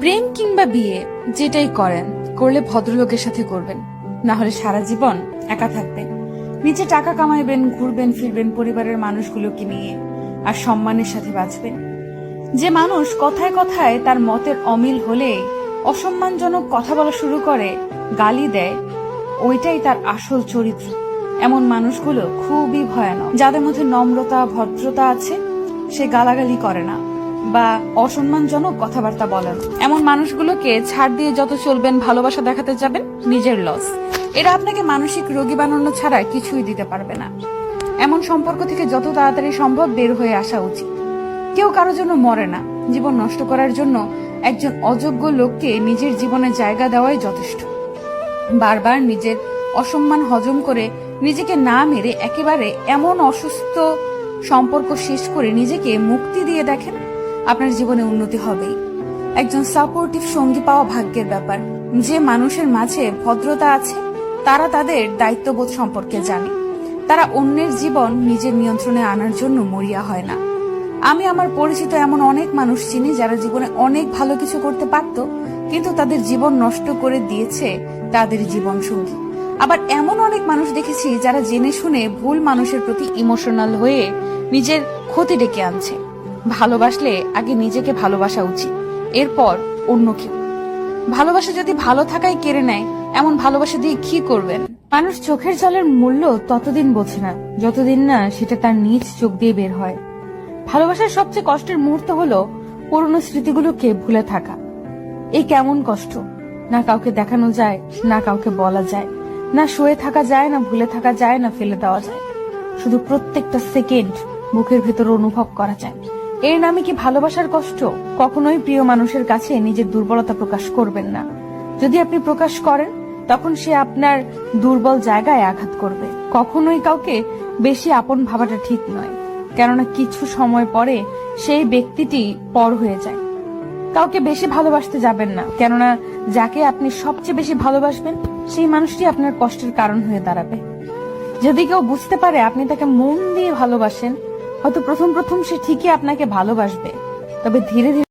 প্রেম কিংবা বিয়ে, যেটাই করেন, করলে ভদ্রলোকের সাথে করবেন। না হলে সারা জীবন একা থাকবেন। নিজে টাকা কামাইবেন, ঘুরবেন, ফিরবেন পরিবারের মানুষগুলোকে নিয়ে, আর সম্মানের সাথে বাঁচবেন। যে মানুষ কথায় কথায় তার মতের অমিল হলে, অসম্মানজনক কথা বলা শুরু করে, গালি দেয়, ওইটাই তার আসল চরিত্র। এমন মানুষগুলো খুবই ভয়ানক। যাদের মধ্যে নম্রতা, ভদ্রতা আছে, সে গালাগালি করে না। বা অসম্মানজনক কথাবার্তা বলেন। এমন মানুষগুলোকে ছাড় দিয়ে যত চলবেন, ভালোবাসা দেখাতে যাবেন, নিজের লস এরা আপনাকে মানসিক রোগী বানানো ছাড়া কিছুই দিতে পারবে না। এমন সম্পর্ক থেকে যত তাড়াতাড়ি সম্ভব বের হয়ে আসা উচিত। কেউ কারোর জন্য মরে না। জীবন নষ্ট করার জন্য একজন অযোগ্য লোককে নিজের জীবনে জায়গা দেওয়াই যথেষ্ট। বারবার নিজের অসম্মান হজম করে নিজেকে না মেরে একেবারে এমন অসুস্থ সম্পর্ক শেষ করে নিজেকে মুক্তি দিয়ে দেখেন আপনার জীবনে উন্নতি হবেই একজন সাপোর্টিভ সঙ্গী পাওয়া ভাগ্যের ব্যাপার। যে মানুষের মাঝে ভদ্রতা আছে, তারা তাদের দায়িত্ববোধ সম্পর্কে জানে। তারা অন্যের জীবন নিজের নিয়ন্ত্রণে আনার জন্য মরিয়া হয় না। আমি আমার পরিচিত এমন অনেক মানুষ চিনি যারা জীবনে অনেক ভালো কিছু করতে পারত, কিন্তু তাদের জীবন নষ্ট করে দিয়েছে তাদের জীবন সঙ্গী আবার এমন অনেক মানুষ দেখেছি যারা জেনে শুনে ভুল মানুষের প্রতি ইমোশনাল হয়ে নিজের ক্ষতি ডেকে আনছে। ভালোবাসলে আগে নিজেকে ভালোবাসা উচিত, এরপর অন্য কেউ ভালোবাসা যদি ভালো থাকাই কেড়ে নেয়, এমন ভালোবাসা দিয়ে কি করবেন? মানুষ চোখের জলের মূল্য ততদিন বোঝে না, যতদিন না সেটা তার নিজ চোখ দিয়ে বের হয়। ভালোবাসার সবচেয়ে কষ্টের মুহূর্ত হলো পুরনো স্মৃতিগুলোকে ভুলে থাকা। এই কেমন কষ্ট? না কাউকে দেখানো যায়, না কাউকে বলা যায়, না শুয়ে থাকা যায়, না ভুলে থাকা যায়, না ফেলে দেওয়া যায়। শুধু প্রত্যেকটা সেকেন্ড বুকের ভেতর অনুভব করা যায়। এর নামে কি ভালোবাসার কষ্ট? কখনোই প্রিয় মানুষের কাছে নিজের দুর্বলতা প্রকাশ করবেন না। যদি আপনি প্রকাশ করেন, তখন সে আপনার দুর্বল জায়গায় আঘাত করবে। কখনোই কাউকে বেশি আপন ভাবাটা ঠিক নয়, কেননা কিছু সময় পরে সেই ব্যক্তিটি পর হয়ে যায়। কাউকে বেশি ভালোবাসতে যাবেন না, কেননা যাকে আপনি সবচেয়ে বেশি ভালোবাসবেন, সেই মানুষটি আপনার কষ্টের কারণ হয়ে দাঁড়াবে। যদি কেউ বুঝতে পারে আপনি তাকে মন দিয়ে ভালোবাসেন হয়তো প্রথম প্রথম সে ঠিকই আপনাকে ভালোবাসবে তবে ধীরে ধীরে